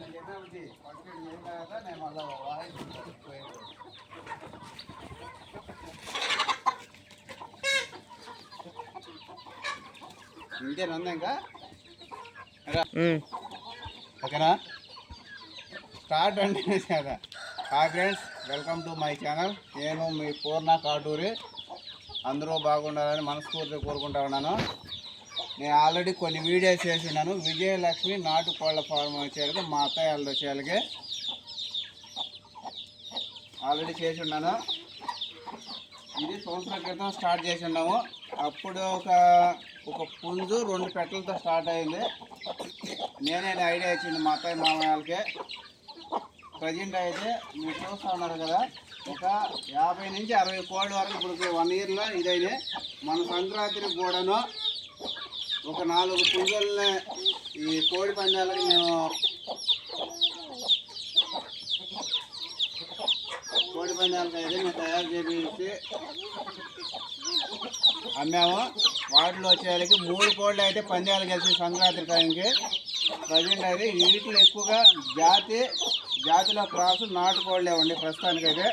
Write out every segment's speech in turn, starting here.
నేను ఏం నేను మళ్ళీ ఇంకేనా ఇంకా. ఓకేనా? స్టార్ట్ అండి కదా hi friends welcome to my channel. నేను మీ పూర్ణ కాటూరి. అందరూ బాగుండాలని మనస్ఫూర్తిగా కోరుకుంటా ఉన్నాను. నేను ఆల్రెడీ కొన్ని వీడియోస్ చేసినాను విజయలక్ష్మి నాటుకోళ్ళ ఫార్మ్ వచ్చేయాలి మా అత్తయ్య వాళ్ళు వచ్చేయాలకి ఆల్రెడీ చేసి ఉన్నాను ఇది సంవత్సరం క్రితం స్టార్ట్ చేసి ఉన్నాము అప్పుడు ఒక ఒక పుంజు రెండు పెట్టలతో స్టార్ట్ అయింది. నేనే ఐడియా ఇచ్చింది మా అత్తయ్య మామయ్యలకి ప్రజెంట్ అయితే మీరు చూస్తూ ఉన్నారు కదా ఒక యాభై నుంచి అరవై కోళ్ళ వరకు ఇప్పుడు వన్ ఇయర్లో ఇదైనా మన సంక్రాంతికి కూడాను ఒక నాలుగు పుంజుల్ని ఈ కోడి పందాలకి మేము కోడి పందాలకి అయితే మేము తయారు చేపించి అమ్మాము. వాటిలో వచ్చేసరికి మూడు కోళ్ళు అయితే పందాలు కలిసి సంక్రాంతి టైంకి. ప్రజెంట్ అయితే వీటిలో ఎక్కువగా జాతి జాతిలో క్రాసు నాటుకోళ్ళే ఉండి ప్రస్తుతానికైతే.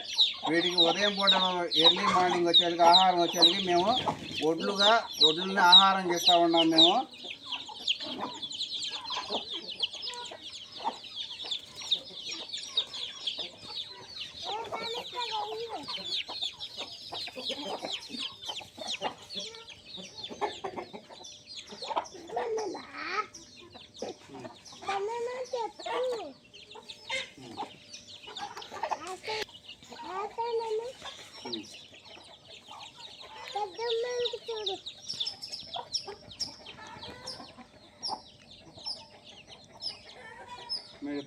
వీటికి ఉదయం పూట ఎర్లీ మార్నింగ్ వచ్చేసరికి ఆహారం వచ్చేసరికి మేము ఒడ్లుగా ఒడ్లని ఆహారం చేస్తూ ఉన్నాం మేము.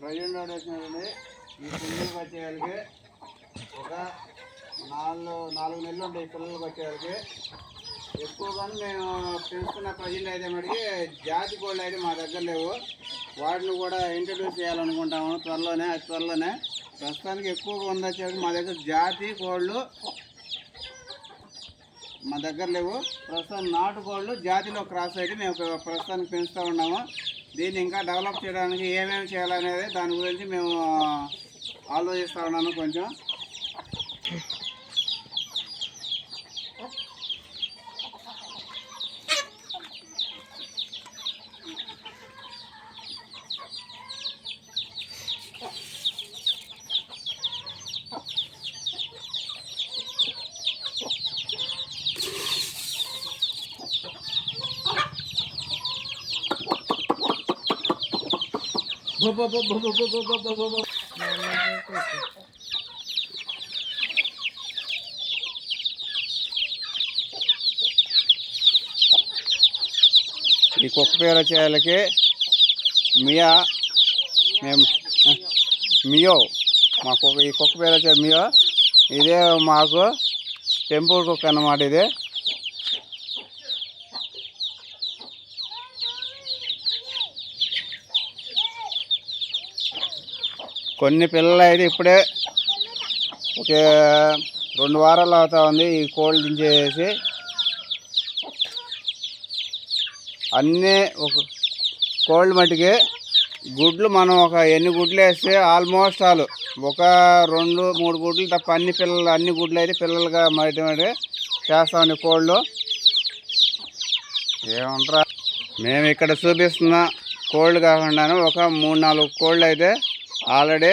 మీరు ప్రజెంట్ ఈ పిల్లలకు వచ్చేవాళ్ళకి ఒక నాలుగు నాలుగు నెలలు ఉంటాయి పిల్లలకి వచ్చేవాళ్ళకి ఎక్కువగా మేము పెంచుకున్న ప్రజలు అయితే మటుకి జాతి కోళ్ళు అయితే మా దగ్గర లేవు. వాటిని కూడా ఇంట్రడ్యూస్ చేయాలనుకుంటాము త్వరలోనే అతి త్వరలోనే. ప్రస్తుతానికి ఎక్కువగా ఉంది మా దగ్గర జాతి కోళ్ళు మా దగ్గర లేవు. ప్రస్తుతం నాటుకోళ్ళు జాతిలో క్రాస్ అయితే మేము ప్రస్తుతానికి పెంచుతూ ఉన్నాము. దీన్ని ఇంకా డెవలప్ చేయడానికి ఏమేమి చేయాలనేది దాని గురించి మేము ఆలోచిస్తా ఉన్నాను కొంచెం. ఈ కుక్క పేర చేయాలకి మియా. మేము మియో. మాకు ఈ కుక్క పేర మియో. ఇదే మాకు టెంపుల్ కుక్క అన్నమాట ఇది. కొన్ని పిల్లలు అయితే ఇప్పుడే ఒక రెండు వారాలు అవుతా ఉంది ఈ కోళ్ళు దించేసి అన్నీ ఒక కోల్డ్ మట్టికి గుడ్లు మనం ఒక ఎన్ని గుడ్లు వేస్తే ఆల్మోస్ట్ ఆల్. ఒక రెండు మూడు గుడ్లు తప్ప అన్ని పిల్లలు అన్ని గుడ్లు అయితే పిల్లలుగా మట్టి మట్టి చేస్తామండి కోళ్ళు. ఏమంటారా? మేము ఇక్కడ చూపిస్తున్న కోళ్ళు కాకుండాను ఒక మూడు నాలుగు కోళ్ళు అయితే ఆల్రెడీ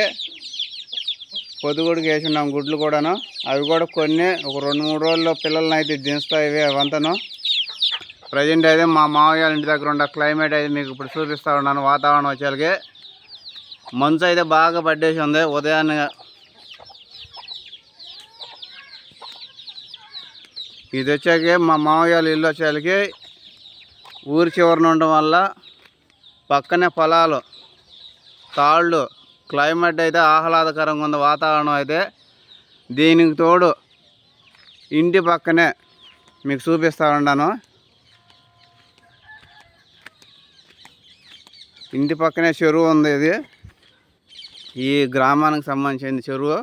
పొద్దుగుడికి వేసి గుడ్లు కూడాను. అవి కూడా కొన్ని ఒక రెండు మూడు రోజుల్లో పిల్లల్ని అయితే దించుతాయి ఇవి అవంతను. ప్రజెంట్ అయితే మా మామయ్య వాళ్ళ ఇంటి దగ్గర ఉన్న క్లైమేట్ అయితే మీకు ఇప్పుడు చూపిస్తూ ఉన్నాను వాతావరణం వచ్చేసరికి. మంచు అయితే బాగా పడ్డేసి ఉంది. ఉదయాన్నే ఇది వచ్చాక మా మామయ్య వాళ్ళ ఇల్లు వచ్చేసరికి ఊరి చివరన ఉండడం వల్ల పక్కనే పొలాలు తాళ్ళు క్లైమేట్ అయితే ఆహ్లాదకరంగా ఉంది వాతావరణం అయితే దీనికి తోడు ఇంటి పక్కనే మీకు చూపిస్తూ ఉన్నాను. ఇంటి పక్కనే చెరువు ఉంది ఇది. ఈ గ్రామానికి సంబంధించిన చెరువు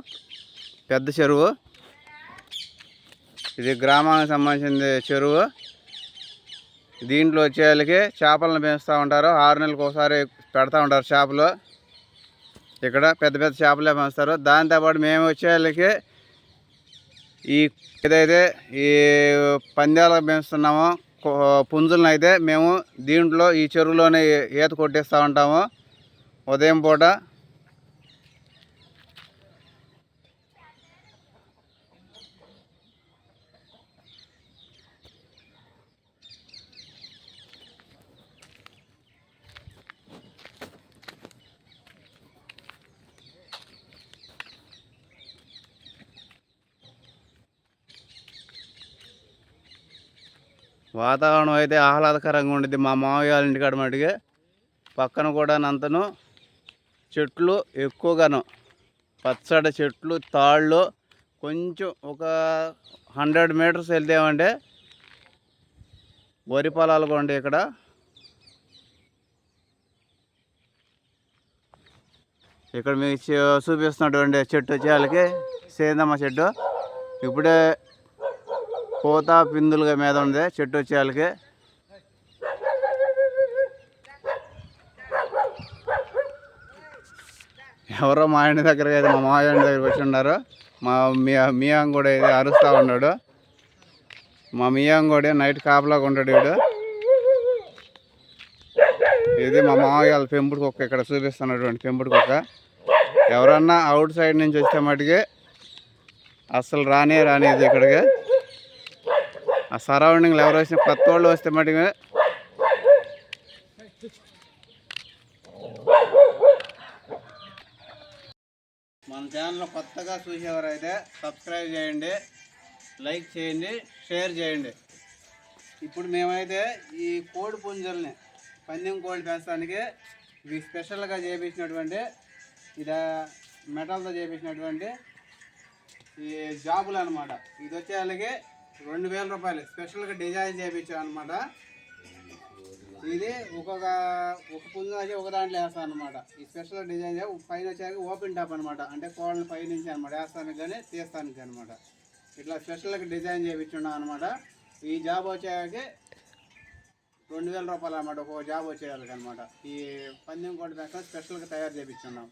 పెద్ద చెరువు. ఇది గ్రామానికి సంబంధించిన చెరువు. దీంట్లో వచ్చేళ్ళకి చేపలను పెంచుతూ ఉంటారు. ఆరు నెలలకు ఒకసారి పెడతా ఉంటారు చేపలు. ఇక్కడ పెద్ద పెద్ద చేపలే పంచుతారు దాంతోపాటు మేము వచ్చేళ్ళకి ఈ ఏదైతే ఈ పందాలకు పెంచుతున్నామో పుంజులను అయితే మేము దీంట్లో ఈ చెరువులోనే ఈత కొట్టేస్తూ ఉంటాము. ఉదయం పూట వాతావరణం అయితే ఆహ్లాదకరంగా ఉండేది మా మామయ్య వాళ్ళ ఇంటికాడ మటుకి పక్కన కూడా నంతను చెట్లు ఎక్కువగాను. పచ్చడి చెట్లు తాళ్ళు కొంచెం ఒక హండ్రెడ్ మీటర్స్ వెళ్తామంటే వరి పొలాలు కొండ ఇక్కడ. ఇక్కడ మీకు చూపిస్తున్నటువంటి చెట్టు వచ్చే వాళ్ళకి సేందమ్మ చెట్టు. ఇప్పుడే కోత పిందులుగా మీద ఉంది చెట్టు వచ్చేయాలకి ఎవరో మా ఇంటి దగ్గర అయితే మా మామయ్య దగ్గరికి వచ్చి ఉన్నారు. మా మియా మియాం కూడా ఇది అరుస్తూ ఉన్నాడు. మా మియాం కూడా నైట్ కాపలాగా ఉంటాడు వీడు ఇది మా మామయ్య వాళ్ళ పెంపుడు కుక్క ఇక్కడ చూపిస్తున్నటువంటి పెంపుడు కుక్క. ఎవరన్నా అవుట్ సైడ్ నుంచి వచ్చే మటుకి అస్సలు రానే రానేది ఇక్కడికి. ఆ సరౌండింగ్లో ఎవరు వచ్చినా కొత్త వాళ్ళు వస్తే మటుకు మన ఛానల్ కొత్తగా చూసేవారైతే సబ్స్క్రైబ్ చేయండి లైక్ చేయండి షేర్ చేయండి. ఇప్పుడు మేమైతే ఈ కోడి పుంజల్ని పందెం కోడి పెంచడానికి ఇవి స్పెషల్గా చేపించినటువంటి ఇది మెటల్తో చేపించినటువంటి ఈ జాబులు అనమాట ఇది వచ్చే వాళ్ళకి రెండు వేల రూపాయలు. స్పెషల్గా డిజైన్ చేయించాం అనమాట ఇది ఒక్కొక్క ఒక పుంజు వచ్చి ఒక దాంట్లో వేస్తాను అనమాట ఈ స్పెషల్ డిజైన్ చే- పైన వచ్చాక ఓపెన్ టాప్ అనమాట అంటే కోళ్ళని పైనుంచి అనమాట వేస్తానికి కానీ తీస్తానికి అనమాట ఇట్లా స్పెషల్గా డిజైన్ చేయించున్నాం అనమాట ఈ జాబ్ వచ్చాక రెండు వేల రూపాయలు అనమాట ఒక్కొక్క జాబ్ వచ్చేయాలకి అనమాట ఈ పందెం కోట దాకా స్పెషల్గా తయారు చేయించున్నాం.